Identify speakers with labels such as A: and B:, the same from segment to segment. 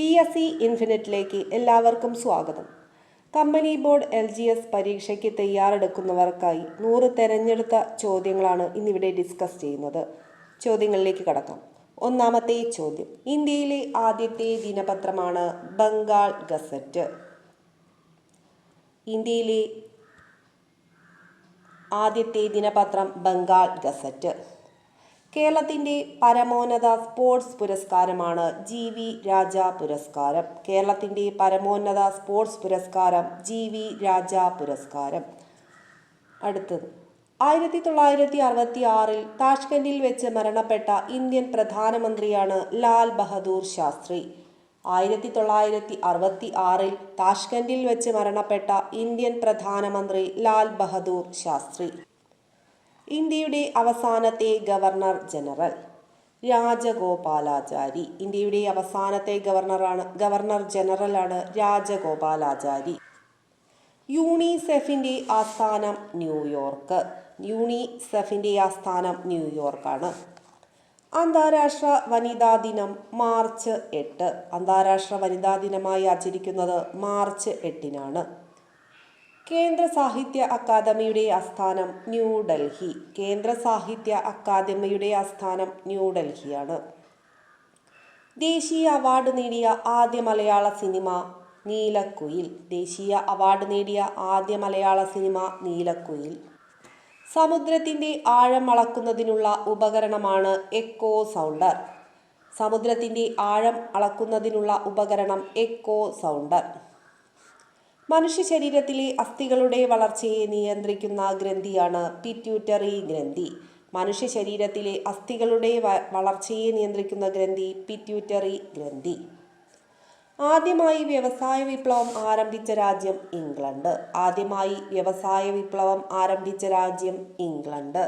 A: P S C ഇൻഫിനിറ്റിലേക്ക് എല്ലാവർക്കും സ്വാഗതം. Company board L G S പരീക്ഷയ്ക്ക് തയ്യാറെടുക്കുന്നവർക്കായി നൂറ് തെരഞ്ഞെടുത്ത ചോദ്യങ്ങളാണ് ഇന്നിവിടെ ഡിസ്കസ് ചെയ്യുന്നത്. ചോദ്യങ്ങളിലേക്ക് കടക്കാം. ഒന്നാമത്തെ ചോദ്യം. ഇന്ത്യയിലെ ആദ്യത്തെ ദിനപത്രമാണ് ബംഗാൾ ഗസറ്റ്. ഇന്ത്യയിലെ ആദ്യത്തെ ദിനപത്രം ബംഗാൾ ഗസറ്റ്. കേരളത്തിന്റെ പരമോന്നത സ്പോർട്സ് പുരസ്കാരമാണ് ജി വി രാജ പുരസ്കാരം. കേരളത്തിന്റെ പരമോന്നത സ്പോർട്സ് പുരസ്കാരം ജി വി രാജ പുരസ്കാരം. അടുത്തത്. ആയിരത്തി തൊള്ളായിരത്തി അറുപത്തി ആറിൽ താഷ്കൻഡിൽ വെച്ച് മരണപ്പെട്ട ഇന്ത്യൻ പ്രധാനമന്ത്രിയാണ് ലാൽ ബഹദൂർ ശാസ്ത്രി. ആയിരത്തി തൊള്ളായിരത്തി അറുപത്തി ആറിൽ താഷ്കൻഡിൽ വെച്ച് മരണപ്പെട്ട ഇന്ത്യൻ പ്രധാനമന്ത്രി ലാൽ ബഹദൂർ ശാസ്ത്രി. ഇന്ത്യയുടെ അവസാനത്തെ ഗവർണർ ജനറൽ. രാജഗോപാലാചാരി. ഇന്ത്യയുടെ അവസാനത്തെ ഗവർണറാണ് ഗവർണർ ജനറലാണ് രാജഗോപാലാചാരി. യൂണിസെഫിന്റെ ആസ്ഥാനം ന്യൂയോർക്ക്. യൂണിസെഫിന്റെ ആസ്ഥാനം ന്യൂയോർക്കാണ്. അന്താരാഷ്ട്ര വനിതാ ദിനം മാർച്ച് എട്ട്. അന്താരാഷ്ട്ര വനിതാ ദിനമായി ആചരിക്കുന്നത് മാർച്ച് എട്ടിനാണ്. കേന്ദ്ര സാഹിത്യ അക്കാദമിയുടെ ആസ്ഥാനം ന്യൂഡൽഹി കേന്ദ്ര സാഹിത്യ അക്കാദമിയുടെ ആസ്ഥാനം ന്യൂഡൽഹിയാണ് ദേശീയ അവാർഡ് നേടിയ ആദ്യ മലയാള സിനിമ നീലക്കുയിൽ. ദേശീയ അവാർഡ് നേടിയ ആദ്യ മലയാള സിനിമ നീലക്കുയിൽ. സമുദ്രത്തിന്റെ ആഴം അളക്കുന്നതിനുള്ള ഉപകരണമാണ് എക്കോ സൗണ്ടർ. സമുദ്രത്തിന്റെ ആഴം അളക്കുന്നതിനുള്ള ഉപകരണം എക്കോ സൗണ്ടർ. മനുഷ്യ ശരീരത്തിലെ അസ്ഥികളുടെ വളർച്ചയെ നിയന്ത്രിക്കുന്ന ഗ്രന്ഥിയാണ് പിറ്റ്യൂട്ടറി ഗ്രന്ഥി. മനുഷ്യ ശരീരത്തിലെ അസ്ഥികളുടെ വളർച്ചയെ നിയന്ത്രിക്കുന്ന ഗ്രന്ഥി പിറ്റ്യൂട്ടറി ഗ്രന്ഥി. ആദ്യമായി വ്യവസായ വിപ്ലവം ആരംഭിച്ച രാജ്യം ഇംഗ്ലണ്ട്. ആദ്യമായി വ്യവസായ വിപ്ലവം ആരംഭിച്ച രാജ്യം ഇംഗ്ലണ്ട്.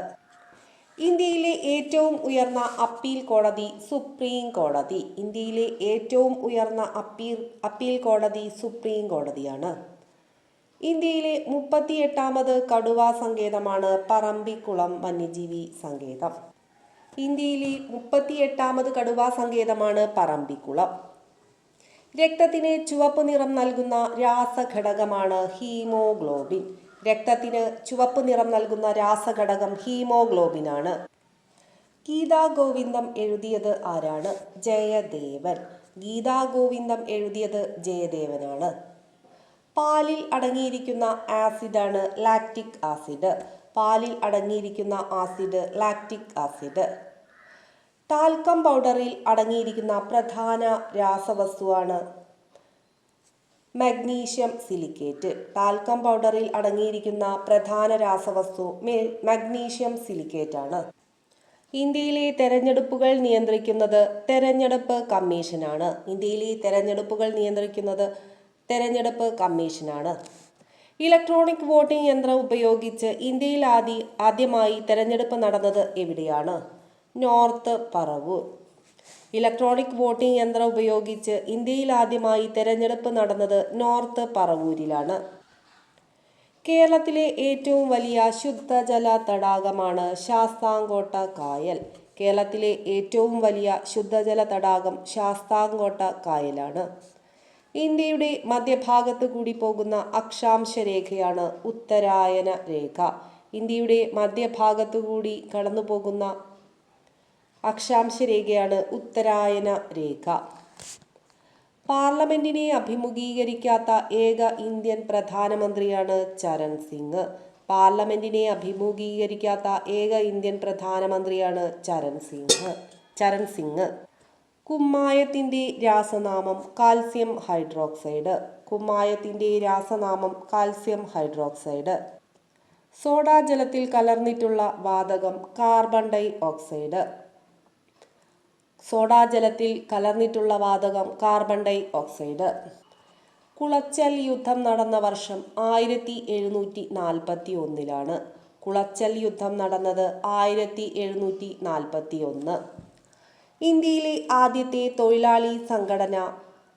A: ഇന്ത്യയിലെ ഏറ്റവും ഉയർന്ന അപ്പീൽ കോടതി സുപ്രീം കോടതി. ഇന്ത്യയിലെ ഏറ്റവും ഉയർന്ന അപ്പീൽ അപ്പീൽ കോടതി സുപ്രീം കോടതിയാണ്. ഇന്ത്യയിലെ മുപ്പത്തിയെട്ടാമത് കടുവാ സങ്കേതമാണ് പറമ്പിക്കുളം വന്യജീവി സങ്കേതം. ഇന്ത്യയിലെ മുപ്പത്തിയെട്ടാമത് കടുവാ സങ്കേതമാണ് പറമ്പിക്കുളം. രക്തത്തിന് ചുവപ്പ് നിറം നൽകുന്ന രാസഘടകമാണ് ഹീമോഗ്ലോബിൻ. രക്തത്തിന് ചുവപ്പ് നിറം നൽകുന്ന രാസഘടകം ഹീമോഗ്ലോബിനാണ്. ഗീതാ ഗോവിന്ദം എഴുതിയത് ആരാണ്? ജയദേവൻ. ഗീതാ ഗോവിന്ദം എഴുതിയത് ജയദേവനാണ്. പാലിൽ അടങ്ങിയിരിക്കുന്ന ആസിഡാണ് ലാക്റ്റിക് ആസിഡ് പാലിൽ അടങ്ങിയിരിക്കുന്ന ആസിഡ് ലാക്റ്റിക് ആസിഡ് ടാൽക്കം പൗഡറിൽ അടങ്ങിയിരിക്കുന്ന പ്രധാന രാസവസ്തുവാണ് മഗ്നീഷ്യം സിലിക്കേറ്റ് ടാൽക്കം പൗഡറിൽ അടങ്ങിയിരിക്കുന്ന പ്രധാന രാസവസ്തു മഗ്നീഷ്യം സിലിക്കേറ്റ് ആണ്. ഇന്ത്യയിലെ തെരഞ്ഞെടുപ്പുകൾ നിയന്ത്രിക്കുന്നത് തെരഞ്ഞെടുപ്പ് കമ്മീഷനാണ്. ഇന്ത്യയിലെ തെരഞ്ഞെടുപ്പുകൾ നിയന്ത്രിക്കുന്നത് തെരഞ്ഞെടുപ്പ് കമ്മീഷനാണ്. ഇലക്ട്രോണിക് വോട്ടിംഗ് യന്ത്രം ഉപയോഗിച്ച് ഇന്ത്യയിൽ ആദ്യ ആദ്യമായി തെരഞ്ഞെടുപ്പ് നടന്നത് എവിടെയാണ്? നോർത്ത് പറവൂർ. ഇലക്ട്രോണിക് വോട്ടിംഗ് യന്ത്രം ഉപയോഗിച്ച് ഇന്ത്യയിൽ ആദ്യമായി തെരഞ്ഞെടുപ്പ് നടന്നത് നോർത്ത് പറവൂരിലാണ്. കേരളത്തിലെ ഏറ്റവും വലിയ ശുദ്ധജല തടാകമാണ് ശാസ്താംകോട്ട കായൽ. കേരളത്തിലെ ഏറ്റവും വലിയ ശുദ്ധജല തടാകം ശാസ്താംകോട്ട കായലാണ്. ഇന്ത്യയുടെ മധ്യഭാഗത്ത് കൂടി പോകുന്ന അക്ഷാംശ രേഖയാണ് ഉത്തരായന രേഖ. ഇന്ത്യയുടെ മധ്യഭാഗത്തു കൂടി കടന്നു പോകുന്ന അക്ഷാംശ രേഖയാണ് ഉത്തരായന രേഖ. പാർലമെന്റിനെ അഭിമുഖീകരിക്കാത്ത ഏക ഇന്ത്യൻ പ്രധാനമന്ത്രിയാണ് ചരൺ സിംഗ്. പാർലമെന്റിനെ അഭിമുഖീകരിക്കാത്ത ഏക ഇന്ത്യൻ പ്രധാനമന്ത്രിയാണ് ചരൺ സിംഗ്. ചരൺ സിംഗ്. കുമ്മായത്തിന്റെ രാസനാമം കാൽസ്യം ഹൈഡ്രോക്സൈഡ്. കുമ്മായത്തിന്റെ രാസനാമം കാൽസ്യം ഹൈഡ്രോക്സൈഡ്. സോഡാ ജലത്തിൽ കലർന്നിട്ടുള്ള വാതകം കാർബൺ ഡൈ ഓക്സൈഡ്. സോഡാ ജലത്തിൽ കലർന്നിട്ടുള്ള വാതകം കാർബൺ ഡൈ ഓക്സൈഡ്. കുളച്ചൽ യുദ്ധം നടന്ന വർഷം ആയിരത്തി എഴുന്നൂറ്റി നാൽപ്പത്തി ഒന്നിലാണ് കുളച്ചൽ യുദ്ധം നടന്നത് ആയിരത്തി എഴുന്നൂറ്റി നാൽപ്പത്തി ഒന്ന് ഇന്ത്യയിലെ ആദ്യത്തെ തൊഴിലാളി സംഘടന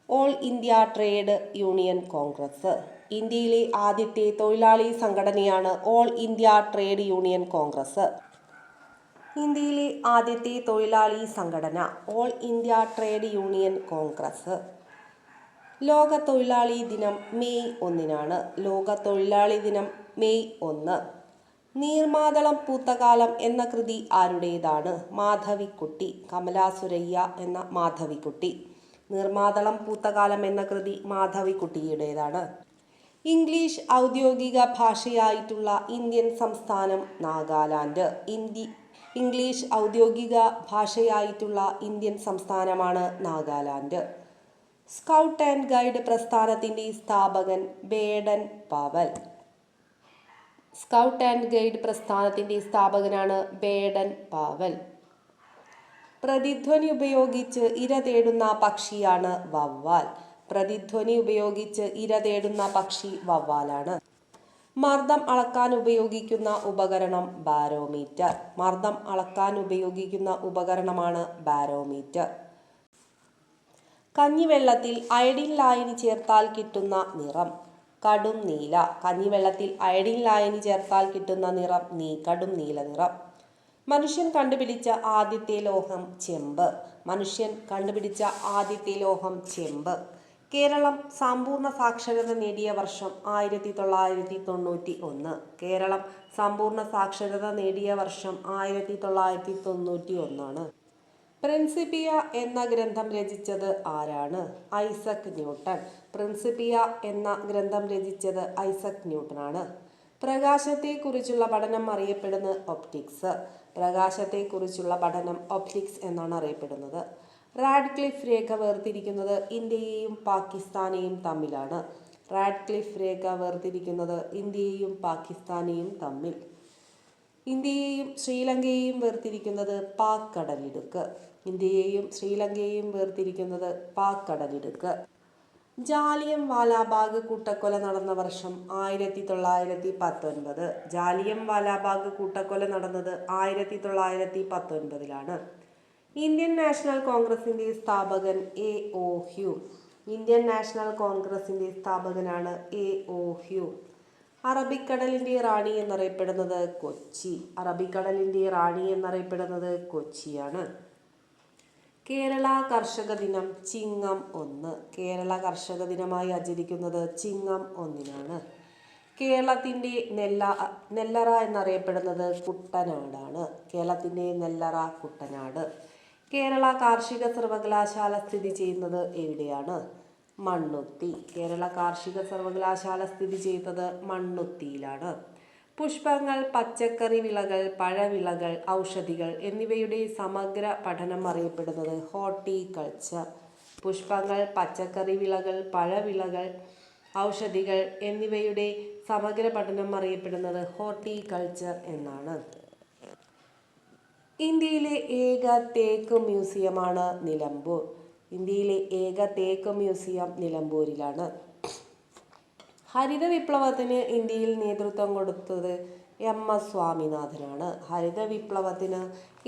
A: All India Trade Union Congress. ഇന്ത്യയിലെ ആദ്യത്തെ തൊഴിലാളി സംഘടനയാണ് All India Trade Union Congress. ഇന്ത്യയിലെ ആദ്യത്തെ തൊഴിലാളി സംഘടന All India Trade Union Congress. ലോക തൊഴിലാളി ദിനം മെയ് ഒന്നിനാണ്. ലോക തൊഴിലാളി ദിനം മെയ് ഒന്ന്. നീർമാതളം പൂത്തകാലം എന്ന കൃതി ആരുടേതാണ്? മാധവിക്കുട്ടി കമലാസുരയ്യ എന്ന മാധവിക്കുട്ടി. നീർമാതളം പൂത്തകാലം എന്ന കൃതി മാധവിക്കുട്ടിയുടേതാണ്. ഇംഗ്ലീഷ് ഔദ്യോഗിക ഭാഷയായിട്ടുള്ള ഇന്ത്യൻ സംസ്ഥാനം നാഗാലാൻഡ്. ഇന്ത്യ ഇംഗ്ലീഷ് ഔദ്യോഗിക ഭാഷയായിട്ടുള്ള ഇന്ത്യൻ സംസ്ഥാനമാണ് നാഗാലാൻഡ്. സ്കൗട്ട് ആൻഡ് ഗൈഡ് പ്രസ്ഥാനത്തിന്റെ സ്ഥാപകൻ Baden Powell. Scout and guide പ്രസ്ഥാനത്തിന്റെ സ്ഥാപകനാണ് ബേഡൻ പാവൽ. പ്രതിധ്വനി ഉപയോഗിച്ച് ഇര തേടുന്ന പക്ഷിയാണ് വവ്വാൽ. പ്രതിധ്വനി ഉപയോഗിച്ച് ഇര തേടുന്ന പക്ഷി വവ്വാലാണ്. മർദ്ദം അളക്കാൻ ഉപയോഗിക്കുന്ന ഉപകരണം ബാരോമീറ്റർ. മർദ്ദം അളക്കാൻ ഉപയോഗിക്കുന്ന ഉപകരണമാണ് ബാരോമീറ്റർ. കഞ്ഞിവെള്ളത്തിൽ അയഡിൻ ലായനി ചേർത്താൽ കിട്ടുന്ന നിറം. കടും നീല. കഞ്ഞിവെള്ളത്തിൽ അയഡിൻ ലായനി ചേർത്താൽ കിട്ടുന്ന നിറം നീ കടും നീല നിറം. മനുഷ്യൻ കണ്ടുപിടിച്ച ആദ്യത്തെ ലോഹം ചെമ്പ്. മനുഷ്യൻ കണ്ടുപിടിച്ച ആദ്യത്തെ ലോഹം ചെമ്പ്. കേരളം സമ്പൂർണ സാക്ഷരത നേടിയ വർഷം ആയിരത്തി തൊള്ളായിരത്തി തൊണ്ണൂറ്റി ഒന്ന്. കേരളം സമ്പൂർണ സാക്ഷരത നേടിയ വർഷം ആയിരത്തി തൊള്ളായിരത്തി തൊണ്ണൂറ്റി ഒന്നാണ്. പ്രിൻസിപ്പിയ എന്ന ഗ്രന്ഥം രചിച്ചത് ആരാണ്? Isaac Newton. പ്രിൻസിപ്പിയ എന്ന ഗ്രന്ഥം രചിച്ചത് ഐസക് ന്യൂട്ടനാണ്. പ്രകാശത്തെക്കുറിച്ചുള്ള പഠനം അറിയപ്പെടുന്നത് ഒപ്റ്റിക്സ്. പ്രകാശത്തെക്കുറിച്ചുള്ള പഠനം ഒപ്റ്റിക്സ് എന്നാണ് അറിയപ്പെടുന്നത്. റാഡ്ക്ലിഫ് രേഖ വേർതിരിക്കുന്നത് ഇന്ത്യയെയും പാകിസ്ഥാനെയും തമ്മിലാണ്. റാഡ്ക്ലിഫ് രേഖ വേർതിരിക്കുന്നത് ഇന്ത്യയെയും പാകിസ്ഥാനെയും തമ്മിൽ. ഇന്ത്യയെയും ശ്രീലങ്കയെയും വേർതിരിക്കുന്നത് പാക് കടലിടുക്ക് ഇന്ത്യയെയും ശ്രീലങ്കയെയും വേർതിരിക്കുന്നത് പാക് കടലിടുക്ക് ജാലിയം വാലാബാഗ് കൂട്ടക്കൊല നടന്ന വർഷം ആയിരത്തി തൊള്ളായിരത്തി പത്തൊൻപത് ജാലിയം വാലാബാഗ് കൂട്ടക്കൊല നടന്നത് ആയിരത്തി തൊള്ളായിരത്തി പത്തൊൻപതിലാണ് ഇന്ത്യൻ നാഷണൽ കോൺഗ്രസിന്റെ സ്ഥാപകൻ A O Hume. Indian National കോൺഗ്രസിന്റെ സ്ഥാപകനാണ് എ ഒ ഹ്യൂ. അറബിക്കടലിന്റെ റാണി എന്നറിയപ്പെടുന്നത് കൊച്ചി. അറബിക്കടലിന്റെ റാണി എന്നറിയപ്പെടുന്നത് കൊച്ചിയാണ്. കേരള കർഷക ദിനം ചിങ്ങം ഒന്ന്. കേരള കർഷക ദിനമായി ആചരിക്കുന്നത് ചിങ്ങം ഒന്നിനാണ്. കേരളത്തിന്റെ നെല്ല നെല്ലറ എന്നറിയപ്പെടുന്നത് കുട്ടനാടാണ്. കേരളത്തിന്റെ നെല്ലറ കുട്ടനാട്. കേരള കാർഷിക സർവകലാശാല സ്ഥിതി ചെയ്യുന്നത് എവിടെയാണ്? മണ്ണുത്തി. കേരള കാർഷിക സർവകലാശാല സ്ഥിതി ചെയ്യുന്നത് മണ്ണുത്തിയിലാണ്. പുഷ്പങ്ങൾ പച്ചക്കറി വിളകൾ പഴവിളകൾ ഔഷധികൾ എന്നിവയുടെ സമഗ്ര പഠനം അറിയപ്പെടുന്നത് ഹോർട്ടിക്കൾച്ചർ പുഷ്പങ്ങൾ പച്ചക്കറി വിളകൾ പഴവിളകൾ ഔഷധികൾ എന്നിവയുടെ സമഗ്ര പഠനം അറിയപ്പെടുന്നത് ഹോർട്ടിക്കൾച്ചർ എന്നാണ്. ഇന്ത്യയിലെ ഏക തേക്ക് മ്യൂസിയമാണ് നിലമ്പൂർ. ഇന്ത്യയിലെ ഏക തേക്ക് മ്യൂസിയം നിലമ്പൂരിലാണ്. ഹരിത വിപ്ലവത്തിന് ഇന്ത്യയിൽ നേതൃത്വം കൊടുത്തത് എം എസ് സ്വാമിനാഥനാണ്. ഹരിത വിപ്ലവത്തിന്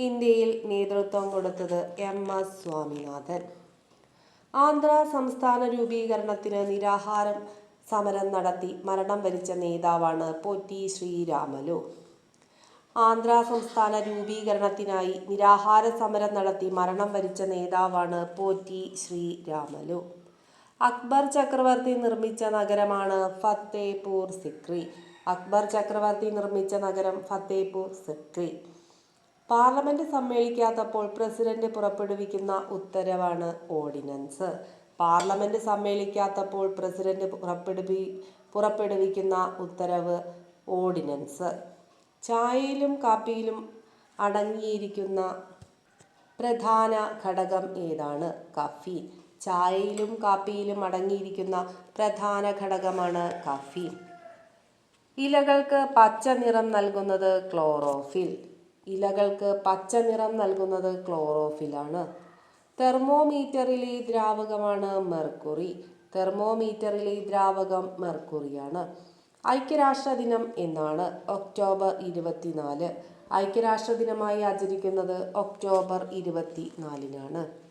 A: ഇന്ത്യയിൽ നേതൃത്വം കൊടുത്തത് എം എസ് സ്വാമിനാഥൻ. ആന്ധ്ര സംസ്ഥാന രൂപീകരണത്തിന് നിരാഹാരം സമരം നടത്തി മരണം വരിച്ച നേതാവാണ് പൊറ്റി ശ്രീരാമലു. ആന്ധ്ര സംസ്ഥാന രൂപീകരണത്തിനായി നിരാഹാര സമരം നടത്തി മരണം വരിച്ച നേതാവാണ് പോറ്റി ശ്രീരാമലു. അക്ബർ ചക്രവർത്തി നിർമ്മിച്ച നഗരമാണ് ഫത്തേപൂർ സിക്രി. അക്ബർ ചക്രവർത്തി നിർമ്മിച്ച നഗരം ഫത്തേപൂർ സിക്രി. പാർലമെന്റ് സമ്മേളിക്കാത്തപ്പോൾ പ്രസിഡന്റ് പുറപ്പെടുവിക്കുന്ന ഉത്തരവാണ് ഓർഡിനൻസ്. പാർലമെന്റ് സമ്മേളിക്കാത്തപ്പോൾ പ്രസിഡന്റ് പുറപ്പെടുവി പുറപ്പെടുവിക്കുന്ന ഉത്തരവ് ഓർഡിനൻസ്. ചായയിലും കാപ്പിയിലും അടങ്ങിയിരിക്കുന്ന പ്രധാന ഘടകം ഏതാണ്? കഫീൻ. ചായയിലും കാപ്പിയിലും അടങ്ങിയിരിക്കുന്ന പ്രധാന ഘടകമാണ് കഫീൻ. ഇലകൾക്ക് പച്ച നിറം നൽകുന്നത് ക്ലോറോഫിൽ. ഇലകൾക്ക് പച്ച നിറം നൽകുന്നത് ക്ലോറോഫിലാണ്. തെർമോമീറ്ററിലെ ദ്രാവകമാണ് മെർക്കുറി. തെർമോമീറ്ററിലെ ദ്രാവകം മെർക്കുറിയാണ്. ഐക്യരാഷ്ട്ര ദിനം എന്നാണ് ഒക്ടോബർ ഇരുപത്തിനാല്. ഐക്യരാഷ്ട്ര ദിനമായി ആചരിക്കുന്നത് ഒക്ടോബർ ഇരുപത്തിനാലിനാണ്.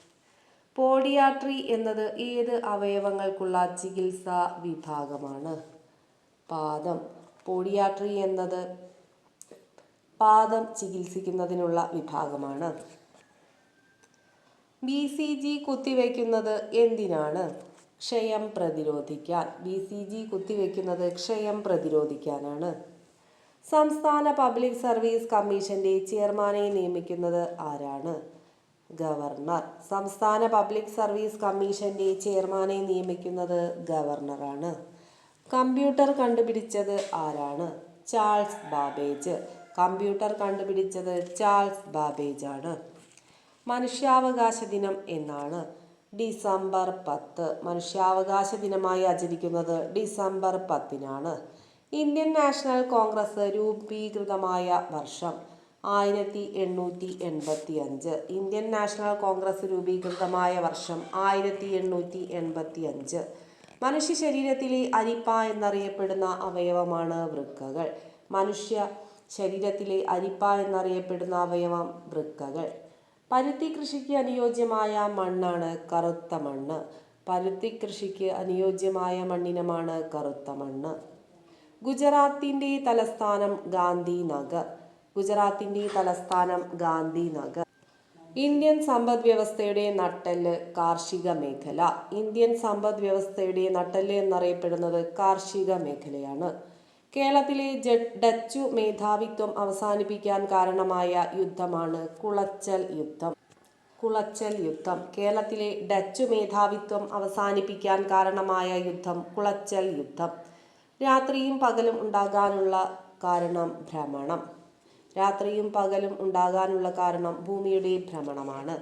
A: പോഡിയാട്രി എന്നത് ഏത് അവയവങ്ങൾക്കുള്ള ചികിത്സാ വിഭാഗമാണ്? പാദം. പോഡിയാട്രി എന്നത് പാദം ചികിത്സിക്കുന്നതിനുള്ള വിഭാഗമാണ്. ബി സി ജി കുത്തിവെക്കുന്നത് എന്തിനാണ്? ക്ഷയം പ്രതിരോധിക്കാൻ. ബി സി ജി കുത്തിവെക്കുന്നത് ക്ഷയം പ്രതിരോധിക്കാനാണ്. സംസ്ഥാന പബ്ലിക് സർവീസ് കമ്മീഷന്റെ ചെയർമാനെ നിയമിക്കുന്നത് ആരാണ്? ഗവർണർ. സംസ്ഥാന പബ്ലിക് സർവീസ് കമ്മീഷന്റെ ചെയർമാനെ നിയമിക്കുന്നത് ഗവർണറാണ്. കമ്പ്യൂട്ടർ കണ്ടുപിടിച്ചത് ആരാണ്? Charles Babbage. കമ്പ്യൂട്ടർ കണ്ടുപിടിച്ചത് ചാൾസ് ബാബേജ് ആണ് മനുഷ്യാവകാശ ദിനം എന്നാണ്. ഡിസംബർ പത്ത്. മനുഷ്യാവകാശ ദിനമായി ആചരിക്കുന്നത് ഡിസംബർ പത്തിനാണ്. ഇന്ത്യൻ നാഷണൽ കോൺഗ്രസ് രൂപീകൃതമായ വർഷം. ആയിരത്തി എണ്ണൂറ്റി എൺപത്തി അഞ്ച് ഇന്ത്യൻ നാഷണൽ കോൺഗ്രസ് രൂപീകൃതമായ വർഷം ആയിരത്തി എണ്ണൂറ്റി എൺപത്തി അഞ്ച് മനുഷ്യ ശരീരത്തിലെ അരിപ്പ എന്നറിയപ്പെടുന്ന അവയവമാണ് വൃക്കകൾ. മനുഷ്യ ശരീരത്തിലെ അരിപ്പ എന്നറിയപ്പെടുന്ന അവയവം വൃക്കകൾ. പരുത്തി കൃഷിക്ക് അനുയോജ്യമായ മണ്ണാണ് കറുത്ത മണ്ണ്. പരുത്തി കൃഷിക്ക് അനുയോജ്യമായ മണ്ണിനമാണ് കറുത്ത മണ്ണ്. ഗുജറാത്തിന്റെ തലസ്ഥാനം ഗാന്ധിനഗർ. ഗുജറാത്തിന്റെ തലസ്ഥാനം ഗാന്ധിനഗർ ഇന്ത്യൻ സമ്പദ് വ്യവസ്ഥയുടെ നട്ടെല്ല് കാർഷിക മേഖല. ഇന്ത്യൻ സമ്പദ് വ്യവസ്ഥയുടെ നട്ടെല്ല് എന്നറിയപ്പെടുന്നത് കാർഷിക മേഖലയാണ്. കേരളത്തിലെ ഡച്ചു മേധാവിത്വം അവസാനിപ്പിക്കാൻ കാരണമായ യുദ്ധമാണ് കുളച്ചൽ യുദ്ധം. കുളച്ചൽ യുദ്ധം. കേരളത്തിലെ ഡച്ചു മേധാവിത്വം അവസാനിപ്പിക്കാൻ കാരണമായ യുദ്ധം കുളച്ചൽ യുദ്ധം. രാത്രിയും പകലും ഉണ്ടാകാനുള്ള കാരണം ഭ്രമണം രാത്രിയും പകലും ഉണ്ടാകാനുള്ള കാരണം ഭൂമിയുടെ ഭ്രമണമാണ്.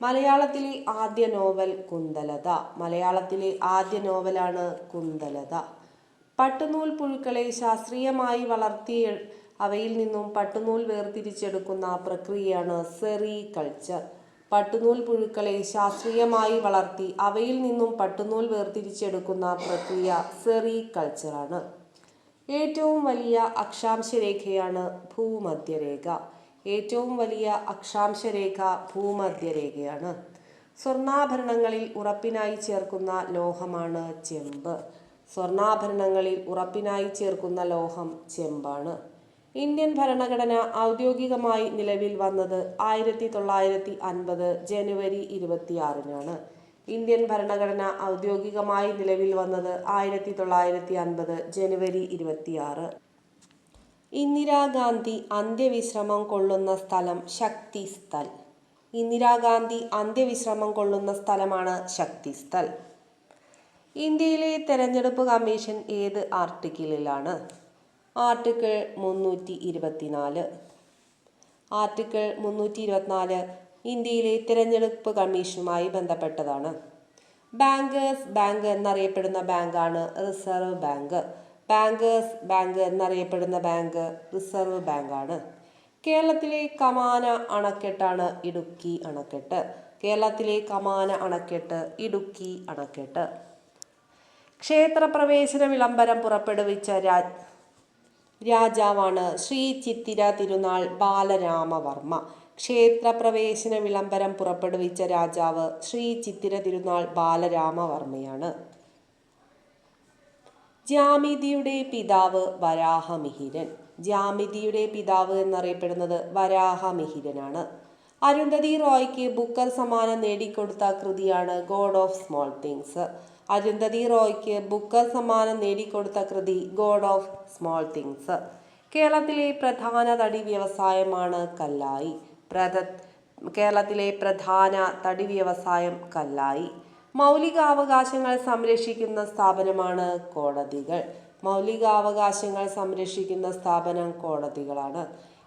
A: മലയാളത്തിലെ ആദ്യ നോവൽ കുന്തലത. മലയാളത്തിലെ ആദ്യ നോവലാണ് കുന്തലത. പട്ടുനൂൽ പുഴുക്കളെ ശാസ്ത്രീയമായി വളർത്തി അവയിൽ നിന്നും പട്ടുനൂൽ വേർതിരിച്ചെടുക്കുന്ന പ്രക്രിയയാണ് സെറി കൾച്ചർ പട്ടുനൂൽ പുഴുക്കളെ ശാസ്ത്രീയമായി വളർത്തി അവയിൽ നിന്നും പട്ടുനൂൽ വേർതിരിച്ചെടുക്കുന്ന പ്രക്രിയ സെറി കൾച്ചറാണ് ഏറ്റവും വലിയ അക്ഷാംശരേഖയാണ് ഭൂമധ്യരേഖ. ഏറ്റവും വലിയ അക്ഷാംശരേഖ ഭൂമധ്യരേഖയാണ്. സ്വർണാഭരണങ്ങളിൽ ഉറപ്പിനായി ചേർക്കുന്ന ലോഹമാണ് ചെമ്പ്. സ്വർണാഭരണങ്ങളിൽ ഉറപ്പിനായി ചേർക്കുന്ന ലോഹം ചെമ്പാണ്. ഇന്ത്യൻ ഭരണഘടന ഔദ്യോഗികമായി നിലവിൽ വന്നത് ആയിരത്തി തൊള്ളായിരത്തി അൻപത് ജനുവരി ഇരുപത്തിയാറിനാണ്. ഇന്ത്യൻ ഭരണഘടന ഔദ്യോഗികമായി നിലവിൽ വന്നത് ആയിരത്തി തൊള്ളായിരത്തി അൻപത് ജനുവരി ഇരുപത്തിയാറ്. ഇന്ദിരാഗാന്ധി അന്ത്യവിശ്രമം കൊള്ളുന്ന സ്ഥലം ശക്തി സ്ഥൽ ഇന്ദിരാഗാന്ധി അന്ത്യവിശ്രമം കൊള്ളുന്ന സ്ഥലമാണ് ശക്തി സ്ഥൽ ഇന്ത്യയിലെ തെരഞ്ഞെടുപ്പ് കമ്മീഷൻ ഏത് ആർട്ടിക്കിളിലാണ്? ആർട്ടിക്കിൾ മുന്നൂറ്റി ഇരുപത്തിനാല്. ആർട്ടിക്കിൾ മുന്നൂറ്റി ഇരുപത്തിനാല് ഇന്ത്യയിലെ തിരഞ്ഞെടുപ്പ് കമ്മീഷനുമായി ബന്ധപ്പെട്ടതാണ്. ബാങ്കേഴ്സ് ബാങ്ക് എന്നറിയപ്പെടുന്ന ബാങ്കാണ് റിസർവ് ബാങ്ക് ബാങ്കേഴ്സ് ബാങ്ക് എന്നറിയപ്പെടുന്ന ബാങ്ക് റിസർവ് ബാങ്കാണ് കേരളത്തിലെ കമാന അണക്കെട്ടാണ് ഇടുക്കി അണക്കെട്ട്. കേരളത്തിലെ കമാന അണക്കെട്ട് ഇടുക്കി അണക്കെട്ട്. ക്ഷേത്രപ്രവേശന വിളംബരം പുറപ്പെടുവിച്ച രാജ് രാജാവാണ് ശ്രീ ചിത്തിര തിരുനാൾ ബാലരാമവർമ്മ. ക്ഷേത്രപ്രവേശന വിളംബരം പുറപ്പെടുവിച്ച രാജാവ് ശ്രീ ചിത്തിര തിരുനാൾ ബാലരാമവർമ്മയാണ്. ജാമിതിയുടെ പിതാവ് വരാഹമിഹിരൻ. ജാമിതിയുടെ പിതാവ് എന്നറിയപ്പെടുന്നത് വരാഹമിഹിരനാണ്. അരുന്ധതി റോയ്ക്ക് ബുക്കർ സമ്മാനം നേടിക്കൊടുത്ത കൃതിയാണ് God of Small Things. Arundhati റോയ്ക്ക് Booker സമ്മാനം നേടിക്കൊടുത്ത കൃതി ഗോഡ് ഓഫ് സ്മോൾ തിങ്സ്. കേരളത്തിലെ പ്രധാന തടി വ്യവസായമാണ് കല്ലായി. കേരളത്തിലെ പ്രധാന തടി വ്യവസായം കല്ലായി. മൗലികാവകാശങ്ങൾ സംരക്ഷിക്കുന്ന സ്ഥാപനമാണ് കോടതികൾ. മൗലികാവകാശങ്ങൾ സംരക്ഷിക്കുന്ന സ്ഥാപനം കോടതികളാണ്.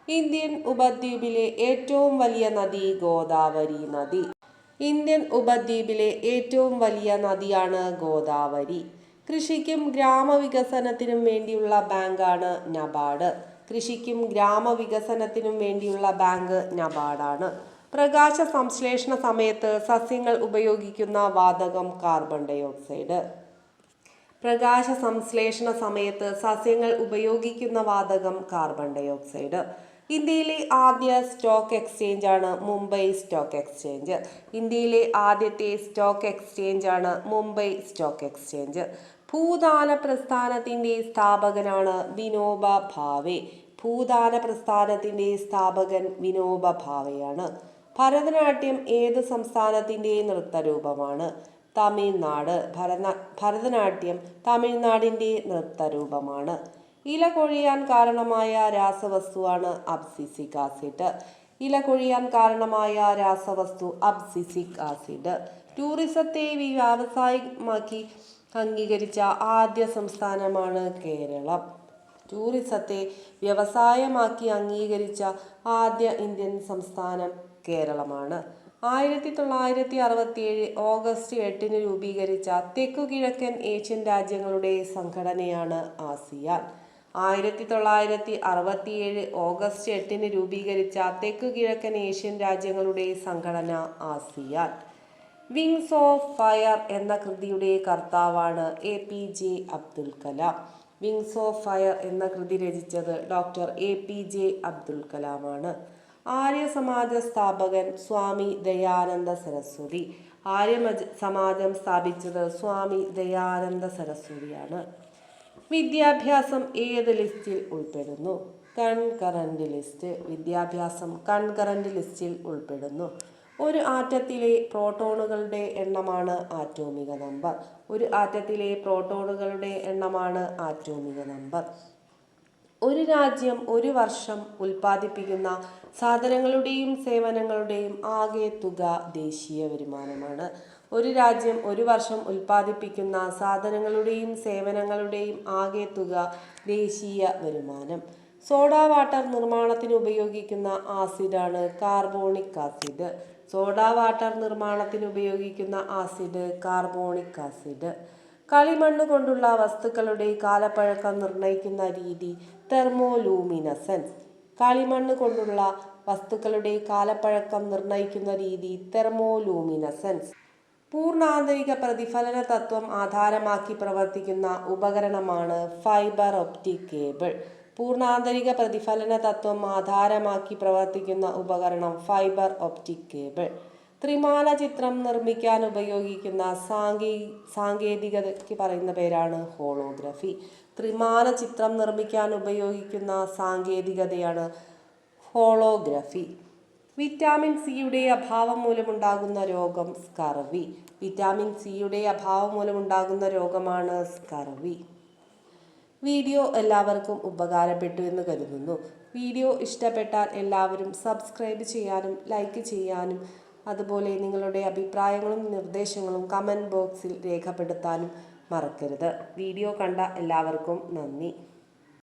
A: ഇന്ത്യൻ ഉപദ്വീപിലെ ഏറ്റവും വലിയ നദി ഗോദാവരി നദി. ഇന്ത്യൻ ഉപദ്വീപിലെ ഏറ്റവും വലിയ നദിയാണ് ഗോദാവരി. കൃഷിക്കും ഗ്രാമവികസനത്തിനും വേണ്ടിയുള്ള ബാങ്കാണ് നബാർഡ്. കൃഷിക്കും ഗ്രാമവികസനത്തിനും വേണ്ടിയുള്ള ബാങ്ക് നബാർഡാണ്. പ്രകാശ സംശ്ലേഷണ സമയത്ത് സസ്യങ്ങൾ ഉപയോഗിക്കുന്ന വാതകം കാർബൺ ഡൈ ഓക്സൈഡ് പ്രകാശ സംശ്ലേഷണ സമയത്ത് സസ്യങ്ങൾ ഉപയോഗിക്കുന്ന വാതകം കാർബൺ ഡൈ ഓക്സൈഡ് ഇന്ത്യയിലെ ആദ്യ സ്റ്റോക്ക് എക്സ്ചേഞ്ച് ആണ് മുംബൈ സ്റ്റോക്ക് എക്സ്ചേഞ്ച്. ഇന്ത്യയിലെ ആദ്യത്തെ സ്റ്റോക്ക് എക്സ്ചേഞ്ച് ആണ് മുംബൈ സ്റ്റോക്ക് എക്സ്ചേഞ്ച്. ഭൂദാന പ്രസ്ഥാനത്തിന്റെ സ്ഥാപകനാണ് വിനോബ ഭാവെ. ഭൂദാന പ്രസ്ഥാനത്തിന്റെ സ്ഥാപകൻ വിനോബ ഭാവെയാണ്. ഭരതനാട്യം ഏത് സംസ്ഥാനത്തിന്റെ നൃത്തരൂപമാണ്? തമിഴ്നാട്. ഭരന ഭരതനാട്യം തമിഴ്നാടിന്റെ നൃത്തരൂപമാണ്. ഇല കൊഴിയാൻ കാരണമായ രാസവസ്തുവാണ് അബ്സിസിക് ആസിഡ് ഇല കൊഴിയാൻ കാരണമായ രാസവസ്തു അബ്സിസിക് ആസിഡ് ടൂറിസത്തെ വ്യാവസായികമാക്കി അംഗീകരിച്ച ആദ്യ സംസ്ഥാനമാണ് കേരളം. ടൂറിസത്തെ വ്യവസായമാക്കി അംഗീകരിച്ച ആദ്യ ഇന്ത്യൻ സംസ്ഥാനം കേരളമാണ്. ആയിരത്തി തൊള്ളായിരത്തി അറുപത്തിയേഴ് ഓഗസ്റ്റ് എട്ടിന് രൂപീകരിച്ച തെക്കു കിഴക്കൻ ഏഷ്യൻ രാജ്യങ്ങളുടെ സംഘടനയാണ് ആസിയാൻ. ആയിരത്തി തൊള്ളായിരത്തി അറുപത്തിയേഴ് ഓഗസ്റ്റ് എട്ടിന് രൂപീകരിച്ച തെക്കു കിഴക്കൻ ഏഷ്യൻ രാജ്യങ്ങളുടെ സംഘടന ആസിയാൻ. വിങ്സ് ഓഫ് ഫയർ എന്ന കൃതിയുടെ കർത്താവാണ് A P J Abdul Kalam. Wings of fire എന്ന കൃതി രചിച്ചത് doctor A P J Abdul കലാമാണ്. Arya Samaj സ്ഥാപകൻ സ്വാമി ദയാനന്ദ സരസ്വതി. ആര്യ സമാജം സ്ഥാപിച്ചത് സ്വാമി ദയാനന്ദ സരസ്വതിയാണ്. വിദ്യാഭ്യാസം ഏത് ലിസ്റ്റിൽ ഉൾപ്പെടുന്നു? Concurrent list. വിദ്യാഭ്യാസം കൺകറന്റ് ലിസ്റ്റിൽ ഉൾപ്പെടുന്നു. ഒരു ആറ്റത്തിലെ പ്രോട്ടോണുകളുടെ എണ്ണമാണ് ആറ്റോമിക നമ്പർ. ഒരു ആറ്റത്തിലെ പ്രോട്ടോണുകളുടെ എണ്ണമാണ് ആറ്റോമിക നമ്പർ. ഒരു രാജ്യം ഒരു വർഷം ഉൽപ്പാദിപ്പിക്കുന്ന സാധനങ്ങളുടെയും സേവനങ്ങളുടെയും ആകെ തുക ദേശീയ വരുമാനമാണ്. ഒരു രാജ്യം ഒരു വർഷം ഉൽപ്പാദിപ്പിക്കുന്ന സാധനങ്ങളുടെയും സേവനങ്ങളുടെയും ആകെ തുക ദേശീയ വരുമാനം. സോഡ വാട്ടർ നിർമ്മാണത്തിന് ഉപയോഗിക്കുന്ന ആസിഡാണ് കാർബോണിക് ആസിഡ്. സോഡ വാട്ടർ നിർമ്മാണത്തിന് ഉപയോഗിക്കുന്ന ആസിഡ് കാർബോണിക് ആസിഡ്. കളിമണ്ണ് കൊണ്ടുള്ള വസ്തുക്കളുടെ കാലപ്പഴക്കം നിർണയിക്കുന്ന രീതി തെർമോലൂമിനസൻസ്. കളിമണ്ണ് കൊണ്ടുള്ള വസ്തുക്കളുടെ കാലപ്പഴക്കം നിർണയിക്കുന്ന രീതി തെർമോലൂമിനസൻസ്. പൂർണാന്തരിക പ്രതിഫലന തത്വം ആധാരമാക്കി പ്രവർത്തിക്കുന്ന ഉപകരണമാണ് ഫൈബർ ഒപ്റ്റിക് കേബിൾ. പൂർണാന്തരിക പ്രതിഫലന തത്വം ആധാരമാക്കി പ്രവർത്തിക്കുന്ന ഉപകരണം ഫൈബർ ഒപ്റ്റിക് കേബിൾ. ത്രിമാന ചിത്രം നിർമ്മിക്കാൻ ഉപയോഗിക്കുന്ന സാങ്കേ സാങ്കേതികതയ്ക്ക് പറയുന്ന പേരാണ് ഹോളോഗ്രഫി. ത്രിമാന ചിത്രം നിർമ്മിക്കാൻ ഉപയോഗിക്കുന്ന സാങ്കേതികതയാണ് ഹോളോഗ്രഫി. വിറ്റാമിൻ സിയുടെ അഭാവം മൂലമുണ്ടാകുന്ന രോഗം സ്കർവി. വിറ്റാമിൻ സിയുടെ അഭാവം മൂലമുണ്ടാകുന്ന രോഗമാണ് സ്കർവി. വീഡിയോ എല്ലാവർക്കും ഉപകാരപ്പെട്ടു എന്ന് കരുതുന്നു. വീഡിയോ ഇഷ്ടപ്പെട്ടാൽ എല്ലാവരും സബ്സ്ക്രൈബ് ചെയ്യാനും ലൈക്ക് ചെയ്യാനും അതുപോലെ നിങ്ങളുടെ അഭിപ്രായങ്ങളും നിർദ്ദേശങ്ങളും കമന്റ് ബോക്സിൽ രേഖപ്പെടുത്താനും മറക്കരുത്. വീഡിയോ കണ്ട എല്ലാവർക്കും നന്ദി.